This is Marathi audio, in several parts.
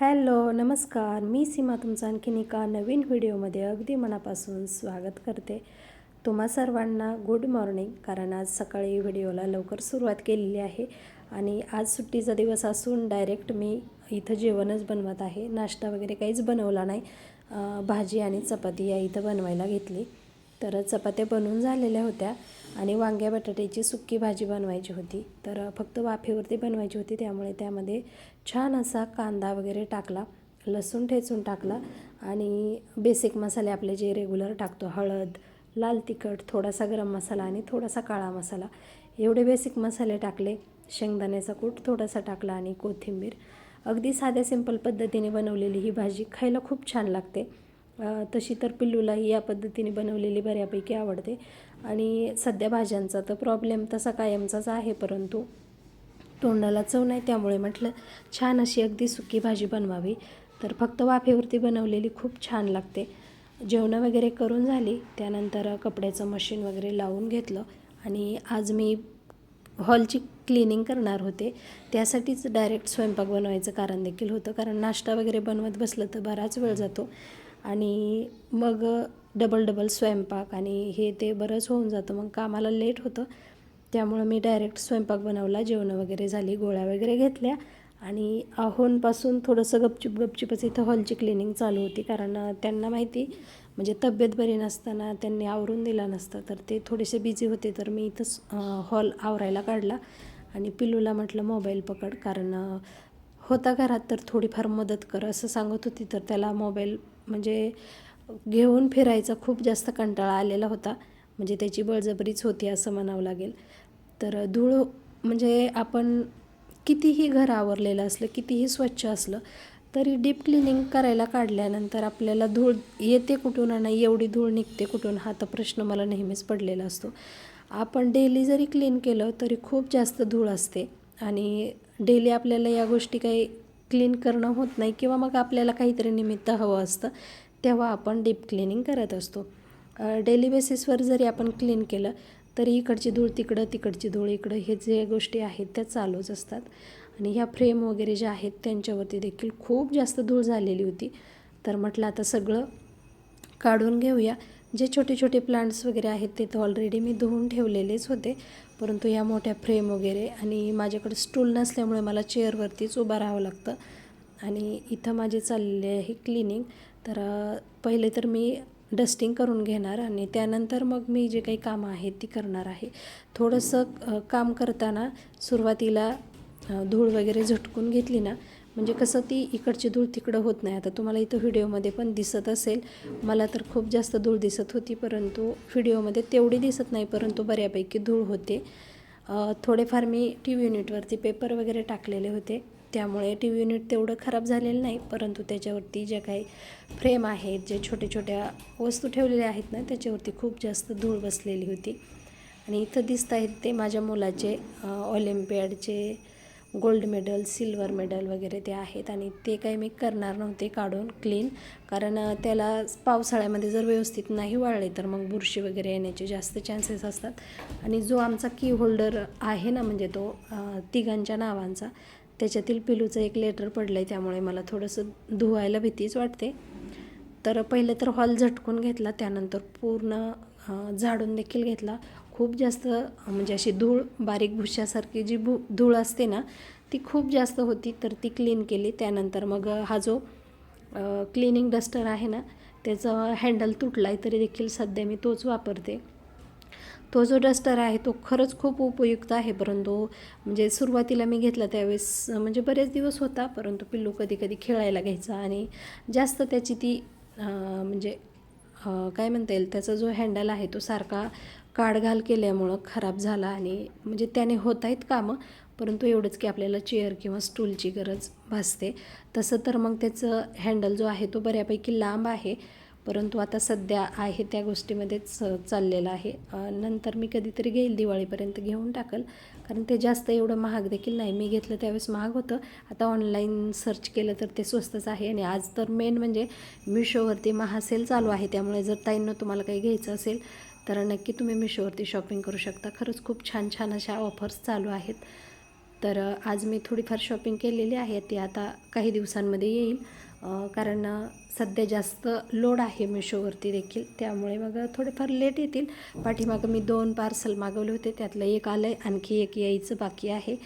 हॅलो नमस्कार. मी सीमा तुमचं आणखीन एका नवीन व्हिडिओमध्ये अगदी मनापासून स्वागत करते. तुम्हा सर्वांना गुड मॉर्निंग कारण आज सकाळी व्हिडिओला लवकर सुरुवात केलेली आहे आणि आज सुट्टीचा दिवस असून डायरेक्ट मी इथं जेवणच बनवत आहे. नाश्ता वगैरे काहीच बनवला नाही. भाजी आणि चपाती या इथं बनवायला घेतली. तर चपात्या बनवून झालेल्या होत्या. आणि वांग्या बटाट्याची सुक्की भाजी बनवायची होती. तर फक्त वाफेवरती बनवायची होती. त्यामुळे त्यामध्ये छान असा कांदा वगैरे टाकला लसूण ठेचून टाकला आणि बेसिक मसाले आपले जे रेग्युलर टाकतो हळद लाल तिखट थोडासा गरम मसाला आणि थोडासा काळा मसाला. एवढे बेसिक मसाले टाकले. शेंगदाण्याचा कूट थोडासा टाकला आणि कोथिंबीर. अगदी साध्या सिंपल पद्धतीने बनवलेली ही भाजी खायला खूप छान लागते. तशी तर पिल्लूलाही या पद्धतीने बनवलेली बऱ्यापैकी आवडते. आणि सध्या भाज्यांचा तर प्रॉब्लेम तसा कायमचाच आहे परंतु तोंडाला चव नाही त्यामुळे म्हटलं छान अशी अगदी सुकी भाजी बनवावी. तर फक्त वाफेवरती बनवलेली खूप छान लागते. जेवणं वगैरे करून झाली त्यानंतर कपड्याचं मशीन वगैरे लावून घेतलं आणि आज मी हॉलची क्लिनिंग करणार होते. त्यासाठीच डायरेक्ट स्वयंपाक बनवायचं कारण देखील होतं कारण नाश्ता वगैरे बनवत बसलं तर बराच वेळ जातो. आणि मग डबल डबल स्वयंपाक आणि हे ते बरंच होऊन जातं. मग कामाला लेट होतं. त्यामुळं मी डायरेक्ट स्वयंपाक बनवला. जेवणं वगैरे झाली गोळ्या वगैरे घेतल्या. आणि अहोनपासून थोडंसं गपचूप गपचूपच इथं हॉलची क्लिनिंग चालू होती. कारण त्यांना माहिती म्हणजे तब्येत बरी नसताना त्यांनी आवरून दिला नसतं. तर ते थोडेसे बिझी होते. तर मी इथंच हॉल आवरायला काढला. आणि पिल्लूला म्हटलं मोबाईल पकड. कारण होता घरात तर थोडीफार मदत कर. असं सांगत होती. तर त्याला मोबाईल म्हणजे घेऊन फिरायचा खूप जास्त कंटाळा आलेला होता. म्हणजे त्याची बळजबरीच होती असं म्हणावं लागेल. तर धूळ म्हणजे आपण कितीही घर आवरलेलं असलं कितीही स्वच्छ असलं तरी डीप क्लिनिंग करायला काढल्यानंतर आपल्याला धूळ येते कुठून आणि एवढी धूळ निघते कुठून हा तर प्रश्न मला नेहमीच पडलेला असतो. आपण डेली जरी क्लीन केलं तरी खूप जास्त धूळ असते. आणि डेली आपल्याला या गोष्टी काही क्लीन करणं होत नाही किंवा मग आपल्याला काहीतरी निमित्त हवं असतं तेव्हा आपण डीप क्लिनिंग करत असतो. डेली बेसिसवर जरी आपण क्लीन केलं तरी इकडची धूळ तिकडं तिकडची धूळ इकडं हे जे गोष्टी आहेत त्या चालूच असतात. आणि ह्या फ्रेम वगैरे ज्या आहेत त्यांच्यावरती देखील खूप जास्त धूळ झालेली होती. तर म्हटलं आता सगळं काढून घेऊया. जे छोटे छोटे प्लांट्स वगैरे आहेत ते तर ऑलरेडी मी धुवून ठेवलेलेच होते. परंतु या मोठ्या फ्रेम वगैरे आणि माझ्याकडे स्टूल नसल्यामुळे मला चेअरवरतीच उभं राहावं लागतं. आणि इथं माझे चाललेले आहे क्लिनिंग तर पहिले तर मी डस्टिंग करून घेणार आणि त्यानंतर मग मी जे काही कामं आहेत ती करणार आहे. थोडंसं काम करताना सुरुवातीला धूळ वगैरे झटकून घेतली ना म्हणजे कसं ती इकडची धूळ तिकडं होत नाही. आता तुम्हाला इथं व्हिडिओमध्ये पण दिसत असेल. मला तर खूप जास्त धूळ दिसत होती परंतु व्हिडिओमध्ये तेवढी दिसत नाही परंतु बऱ्यापैकी धूळ होते. थोडेफार मी टी व्ही युनिटवरती पेपर वगैरे टाकलेले होते. त्यामुळे टी व्ही युनिट तेवढं खराब झालेलं नाही परंतु त्याच्यावरती ज्या काही फ्रेम आहेत जे छोट्या छोट्या वस्तू ठेवलेल्या आहेत ना त्याच्यावरती खूप जास्त धूळ बसलेली होती. आणि इथं दिसत आहेत ते माझ्या मुलाचे ऑलिम्पियाडचे गोल्ड मेडल सिल्वर मेडल वगैरे ते आहेत आणि ते काही मी करणार नव्हते काढून क्लीन कारण त्याला पावसाळ्यामध्ये जर व्यवस्थित नाही वाळले तर मग बुरशी वगैरे येण्याचे जास्त चान्सेस असतात. आणि जो आमचा की होल्डर आहे ना म्हणजे तो तिघांच्या नावांचा त्याच्यातील पिलूचं एक लेटर पडलं आहे त्यामुळे मला थोडंसं धुवायला भीतीच वाटते. तर पहिलं तर हॉल झटकून घेतला त्यानंतर पूर्ण झाडून देखील घेतला. खूप जास्त म्हणजे अशी धूळ बारीक भुशासारखी जी भू धूळ असते ना ती खूप जास्त होती तर ती क्लीन केली. त्यानंतर मग हा जो क्लिनिंग डस्टर आहे ना त्याचं हँडल तुटला आहे तरी देखील सध्या मी तोच वापरते. तो जो डस्टर आहे तो खरंच खूप उपयुक्त आहे परंतु म्हणजे सुरुवातीला मी घेतला त्यावेळेस म्हणजे बरेच दिवस होता परंतु पिल्लू कधी कधी खेळायला घ्यायचा आणि जास्त त्याची ती म्हणजे काय म्हणता येईल त्याचा जो हँडल आहे तो सारखा काढघाल केल्यामुळं खराब झाला आणि म्हणजे त्याने होत आहेत कामं परंतु एवढंच की आपल्याला चेअर किंवा स्टूलची गरज भासते. तसं तर मग त्याचं हँडल जो आहे तो बऱ्यापैकी लांब आहे परंतु आता सध्या आहे त्या गोष्टीमध्येच चाललेलं आहे. नंतर मी कधीतरी घेईल दिवाळीपर्यंत घेऊन टाकल कारण ते जास्त एवढं महाग देखील नाही. मी घेतलं त्यावेळेस महाग होतं. आता ऑनलाईन सर्च केलं तर ते स्वस्तच आहे आणि आज तर मेन म्हणजे मिशोवरती महासेल चालू आहे. त्यामुळे जर ताईंना तुम्हाला काही घ्यायचं असेल तर नक्की तुम्ही मिशोवरती शॉपिंग करू शकता. खरंच खूप छान छान अशा ऑफर्स चालू आहेत. तर आज मी थोडीफार शॉपिंग केलेली आहे. ती आता काही दिवसांमध्ये येईल. कारण सध्या जास्त लोड आहे मिशोवरती देखील. त्यामुळे मग थोडेफार लेट येतील. पाठीमागं मी दोन पार्सल मागवले होते. त्यातलं एक आलं आहे आणखी एक यायचं बाकी आहे.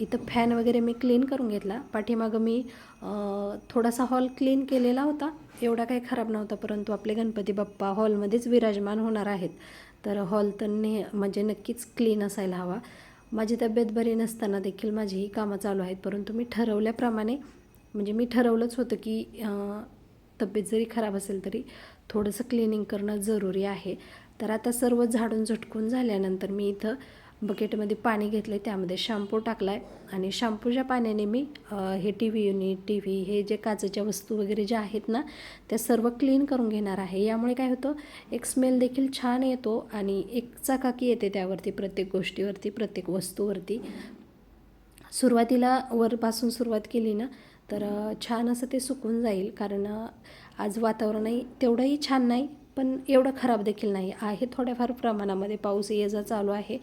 इथं फॅन वगैरे मी क्लीन करून घेतला. पाठीमागं मी थोडासा हॉल क्लीन केलेला होता. एवढा काही खराब नव्हता परंतु आपले गणपती बाप्पा हॉलमध्येच विराजमान होणार आहेत. तर हॉल तर ने म्हणजे नक्कीच क्लीन असायला हवा. माझी तब्येत बरी नसताना देखील माझी ही कामं चालू आहेत परंतु मी ठरवल्याप्रमाणे म्हणजे मी ठरवलंच होतं की तब्येत जरी खराब असेल तरी थोडंसं क्लिनिंग करणं जरुरी आहे. तर आता सर्व झाडून झटकून झाल्यानंतर मी इथं बकेटमध्ये पाणी घेतलं आहे त्यामध्ये शॅम्पू टाकला आहे आणि शॅम्पूच्या पाण्याने मी हे T V unit T V हे जे काचेच्या वस्तू वगैरे ज्या आहेत ना त्या सर्व क्लीन करून घेणार आहे. यामुळे काय होतं एक स्मेल देखील छान येतो आणि एक चकाकी येते त्यावरती प्रत्येक गोष्टीवरती प्रत्येक वस्तूवरती. सुरुवातीला वरपासून सुरुवात केली ना तर छान असं ते सुकून जाईल. कारण आज वातावरणही तेवढंही छान नाही पण एवढं खराब देखील नाही. आहे थोड्याफार प्रमाणामध्ये पाऊस ये जा चालू आहे.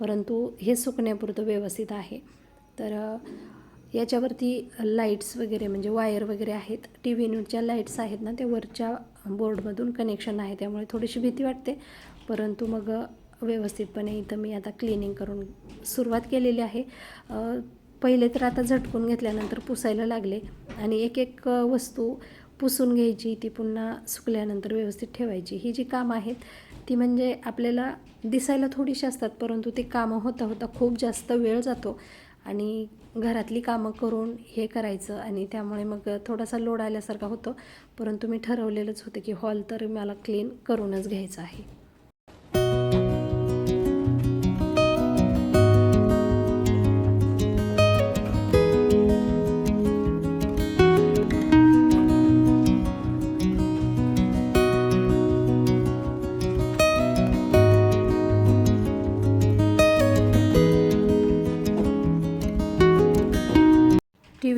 परंतु हे सुकण्यापुरतं व्यवस्थित आहे. तर याच्यावरती लाईट्स वगैरे म्हणजे वायर वगैरे आहेत. टी व्ही युनिटच्या लाईट्स आहेत ना त्या वरच्या बोर्डमधून कनेक्शन आहे. त्यामुळे थोडीशी भीती वाटते. परंतु मग व्यवस्थितपणे इथं मी आता क्लिनिंग करून सुरुवात केलेली आहे. पहिले तर आता झटकून घेतल्यानंतर पुसायला लागले. आणि एक एक वस्तू पुसून घ्यायची ती पुन्हा सुकल्यानंतर व्यवस्थित ठेवायची. ही जी कामं आहेत ती म्हणजे आपल्याला दिसायला थोडीशी असतात परंतु ते कामं होता होता खूप जास्त वेळ जातो आणि घरातली कामं करून हे करायचं आणि त्यामुळे मग थोडासा लोड आल्यासारखा होतो. परंतु मी ठरवलेलंच होतं की हॉल तर मला क्लीन करूनच घ्यायचं आहे.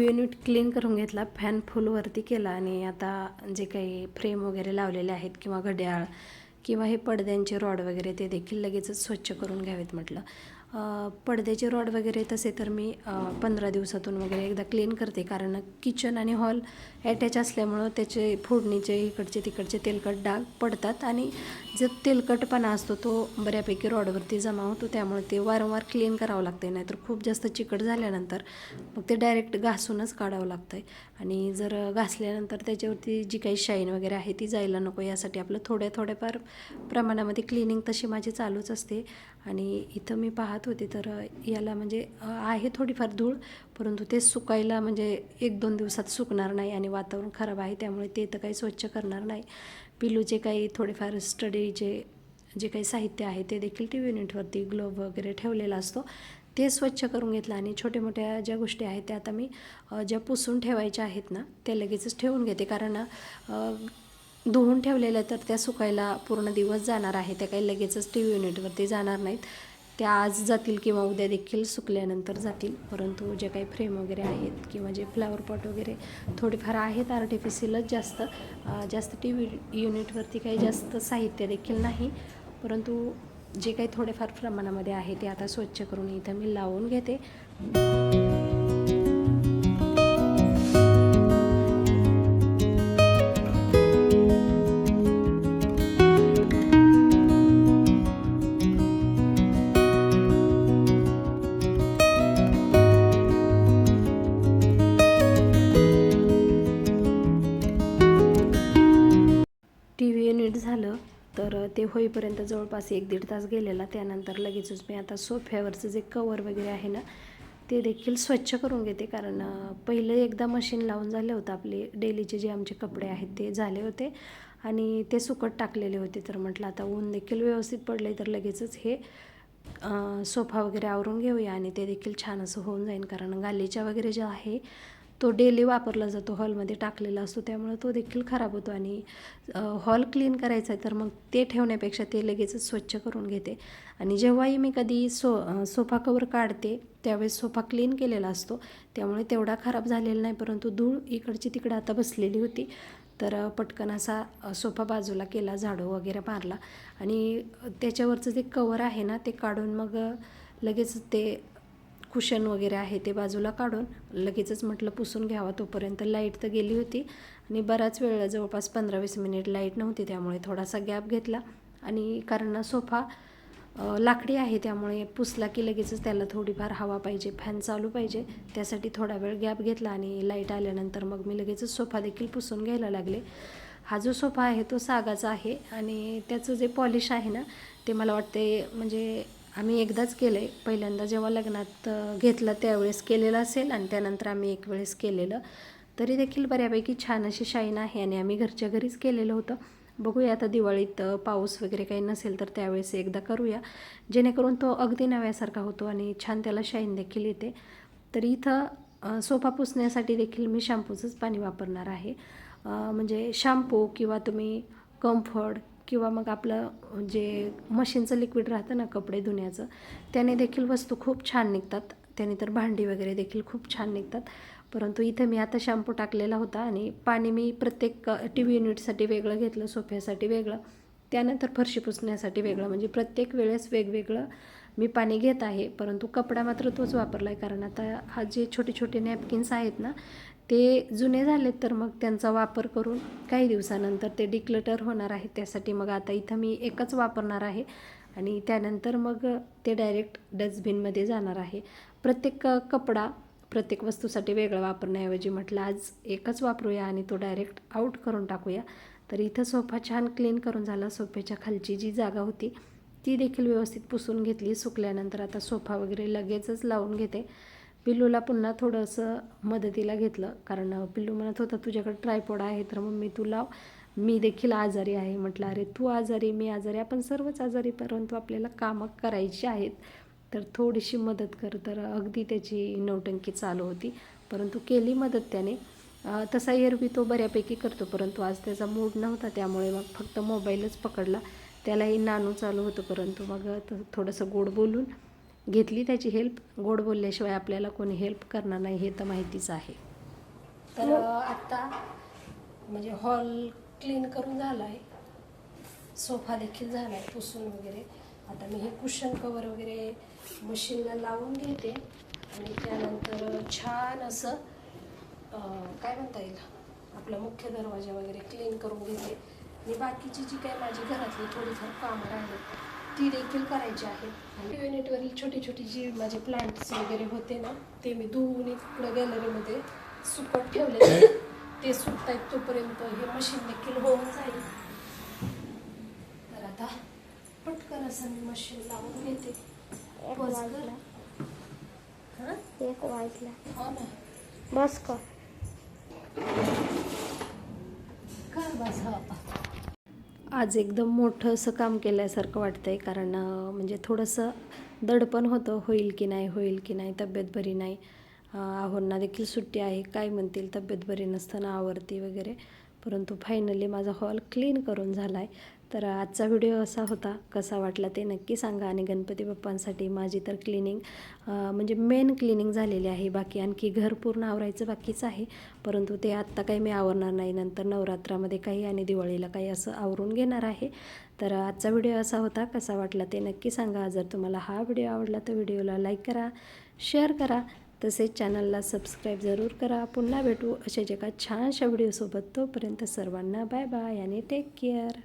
युनिट क्लीन करून घेतला फॅन फुलवरती केला आणि आता जे काही फ्रेम वगैरे लावलेले आहेत किंवा घड्याळ किंवा हे पडद्यांचे रॉड वगैरे ते देखील लगेचच स्वच्छ करून घ्यावेत म्हटलं. पडद्याचे रॉड वगैरे तसे तर मी पंधरा दिवसातून वगैरे एकदा क्लीन करते. कारण किचन आणि हॉल ॲटॅच असल्यामुळं त्याचे फोडणीचे इकडचे तिकडचे तेलकट डाग पडतात. आणि जो तेलकटपणा असतो तो बऱ्यापैकी रॉडवरती जमा होतो. त्यामुळे ते वारंवार क्लीन करावं लागते नाहीतर खूप जास्त चिकट झाल्यानंतर मग ते डायरेक्ट घासूनच काढावं लागतं आहे आणि जर घासल्यानंतर त्याच्यावरती जी काही शाईन वगैरे आहे ती जायला नको. यासाठी आपलं थोड्या थोड्याफार प्रमाणामध्ये क्लिनिंग तशी माझी चालूच असते. आणि इथं मी पाहत होते तर याला म्हणजे आहे थोडीफार धूळ परंतु ते सुकायला म्हणजे एक दोन दिवसात सुकणार नाही आणि वातावरण खराब आहे त्यामुळे ते तर काही स्वच्छ करणार नाही. पिलूचे काही थोडेफार स्टडीचे जे काही साहित्य आहे ते देखील टी व्ही युनिटवरती ग्लोब वगैरे ठेवलेला असतो. ते स्वच्छ करून घेतलं आणि छोट्या मोठ्या ज्या गोष्टी आहेत त्या आता मी ज्या पुसून ठेवायच्या आहेत ना त्या लगेचच ठेवून घेते. कारण धुवून ठेवलेल्या तर त्या सुकायला पूर्ण दिवस जाणार आहे त्या काही लगेचच टी व्ही युनिटवरती जाणार नाहीत. त्या आज जातील किंवा उद्या देखील सुकल्यानंतर जातील. परंतु जे काही फ्रेम वगैरे आहेत किंवा जे फ्लावर पॉट वगैरे थोडेफार आहेत आर्टिफिशियलच जास्त जास्त टी व्ही युनिटवरती काही जास्त साहित्य देखील नाही. परंतु जे काही थोडेफार प्रमाणामध्ये आहे ते आता स्वच्छ करून इथं मी लावून घेते. ते जवळपास एक दीड तास गेलेला. त्यानंतर लगेचच मी आता सोफ्यावरचं जे कवर वगैरे आहे ना ते देखील स्वच्छ करून घेते. कारण पहिले पहिलं एकदा मशीन लावून झालं होतं आपले डेलीचे जे आमचे कपडे आहेत ते झाले होते. आणि ते सुकट टाकलेले होते. तर म्हटलं आता ऊन देखील व्यवस्थित पडले तर लगेचच हे सोफा वगैरे आवरून घेऊया आणि ते देखील छान असं होऊन जाईल कारण गालीच्या वगैरे जे आहे तो डेली वापरला जातो हॉलमध्ये टाकलेला असतो त्यामुळे तो देखील खराब होतो आणि हॉल क्लीन करायचा आहे तर मग ते ठेवण्यापेक्षा ते लगेचच स्वच्छ करून घेते. आणि जेव्हाही मी कधी सो सोफा कवर काढते त्यावेळेस सोफा क्लीन केलेला असतो. त्यामुळे तेवढा खराब झालेला नाही परंतु धूळ इकडची तिकडं आता बसलेली होती. तर पटकन असा सोफा बाजूला केला झाडू वगैरे मारला. आणि त्याच्यावरचं जे कवर आहे ना ते काढून मग लगेच ते कुशन वगैरे आहे ते बाजूला काढून लगेचच म्हटलं पुसून घ्यावा तोपर्यंत लाइट तर गेली होती. आणि बराच वेळ जवळपास पंधरा वीस मिनिट लाइट नव्हती त्यामुळे थोडासा गॅप घेतला. आणि कारण सोफा लाकडी आहे त्यामुळे पुसला की लगेचच त्याला थोडीफार हवा पाहिजे फॅन चालू पाहिजे. त्यासाठी थोडा वेळ गॅप घेतला आणि लाइट आल्यानंतर मग मी लगेचच सोफा देखील पुसून घ्यायला लागले. हा जो सोफा आहे तो सागाचा आहे आणि त्याचं जे पॉलिश आहे ना ते मला वाटते म्हणजे आम्ही एकदाच केलं. आहे पहिल्यांदा जेव्हा लग्नात घेतलं त्यावेळेस केलेलं असेल आणि त्यानंतर आम्ही एक वेळेस केलेलं. तरी देखील बऱ्यापैकी छान अशी शाईन आहे आणि आम्ही घरच्या घरीच केलेलं होतं. बघूया आता दिवाळीत पाऊस वगैरे काही नसेल तर त्यावेळेस एकदा करूया. जेणेकरून तो अगदी नव्यासारखा होतो आणि छान त्याला शाईन देखील येते. तर इथं सोफा पुसण्यासाठी देखील मी शॅम्पूचंच पाणी वापरणार आहे. म्हणजे शॅम्पू किंवा तुम्ही कम्फर्ट किंवा मग आपलं जे मशीनचं लिक्विड राहतं ना कपडे धुण्याचं त्याने देखील वस्तू खूप छान निघतात. त्याने तर भांडी वगैरे देखील खूप छान निघतात. परंतु इथं मी आता शॅम्पू टाकलेला होता आणि पाणी मी प्रत्येक टी व्ही युनिटसाठी वेगळं घेतलं सोफ्यासाठी वेगळं. त्यानंतर फरशी पुसण्यासाठी वेगळं. म्हणजे प्रत्येक वेळेस वेगवेगळं मी पाणी घेत आहे. परंतु कपडा मात्र तोच वापरला आहे कारण आता हा जे छोटे छोटे नॅपकिन्स आहेत ना ते जुने झालेत तर मग त्यांचा वापर करून काही दिवसानंतर ते डिक्लटर होणार आहे. त्यासाठी मग आता इथं मी एकच वापरणार आहे आणि त्यानंतर मग ते डायरेक्ट डस्टबिनमध्ये जाणार आहे. प्रत्येक कपडा प्रत्येक वस्तूसाठी वेगळं वापरण्याऐवजी म्हटलं आज एकच वापरूया आणि तो डायरेक्ट आऊट करून टाकूया. तर इथं सोफा छान क्लीन करून झाला. सोफ्याच्या खालची जी जागा होती ती देखील व्यवस्थित पुसून घेतली. सुकल्यानंतर आता सोफा वगैरे लगेचच लावून घेते. पिल्लूला पुन्हा थोडंसं मदतीला घेतलं. कारण पिल्लू म्हणत होता तुझ्याकडे ट्रायपॉड आहे तर मम्मी मी तुला मी देखील आजारी आहे. म्हटलं अरे तू आजारी मी आजारी आपण सर्वच आजारी परंतु आपल्याला कामं करायची आहेत. तर थोडीशी मदत कर. तर अगदी त्याची नौटंकी चालू होती. परंतु केली मदत त्याने. तसा एरवी तो बऱ्यापैकी करतो परंतु आज त्याचा मूड नव्हता त्यामुळे मग फक्त मोबाईलच पकडला. त्यालाही नानू चालू होतं परंतु मग थोडंसं गोड बोलून घेतली त्याची हेल्प गोड बोलल्याशिवाय आपल्याला कोणी हेल्प करणार नाही हे तर माहितीच आहे. तर आत्ता म्हणजे हॉल क्लीन करून झाला आहे सोफा देखील झाला आहे पुसून वगैरे. आता मी हे कुशन कवर वगैरे मशीनला लावून घेते. आणि त्यानंतर छान असं काय म्हणता येईल? आपला मुख्य दरवाजा वगैरे क्लीन करून घेते. आणि बाकीची जी काय माझी घरातली थोडीफार कामं राहिली ती देखील करायची आणि युनिटवरील छोटी छोटी जी माझे प्लांट्स वगैरे होते ना ते मी धुवून इकडं गॅलरीमध्ये सुकत ठेवले ते सुकतायत तोपर्यंत हे मशीन देखील होऊन जाईल तर आता पटकन असं मी मशीन लावून घेते. एक बस वाजला. हां? हो ना. बस कर कर बस हा. आज एकदम मोठं असं काम केल्यासारखं वाटतं आहे कारण म्हणजे थोडंसं दडपण होतं होईल की नाही होईल की नाही तब्येत बरी नाही. आहोंना देखील सुट्टी आहे काय म्हणतील तब्येत बरी नसताना आवरती वगैरे. परंतु फायनली माझा हॉल क्लीन करून झाला आहे तर आजचा व्हिडिओ असा होता कसा वाटला ते नक्की सांगा आणि गणपती बाप्पांसाठी माझी तर क्लिनिंग म्हणजे मेन क्लिनिंग झालेली आहे. बाकी आणखी घर पूर्ण आवरायचं बाकीच आहे परंतु ते आत्ता काही मी आवरणार नाही. नंतर नवरात्रामध्ये काही आणि दिवाळीला काही असं आवरून घेणार आहे. तर आजचा व्हिडिओ असा होता कसा वाटला ते नक्की सांगा. जर तुम्हाला हा व्हिडिओ आवडला तर व्हिडिओला लाईक करा शेअर करा. तसेच चॅनलला सबस्क्राईब जरूर करा. पुन्हा भेटू अशाच एका छानशा व्हिडिओसोबत तोपर्यंत सर्वांना बाय बाय आणि टेक केअर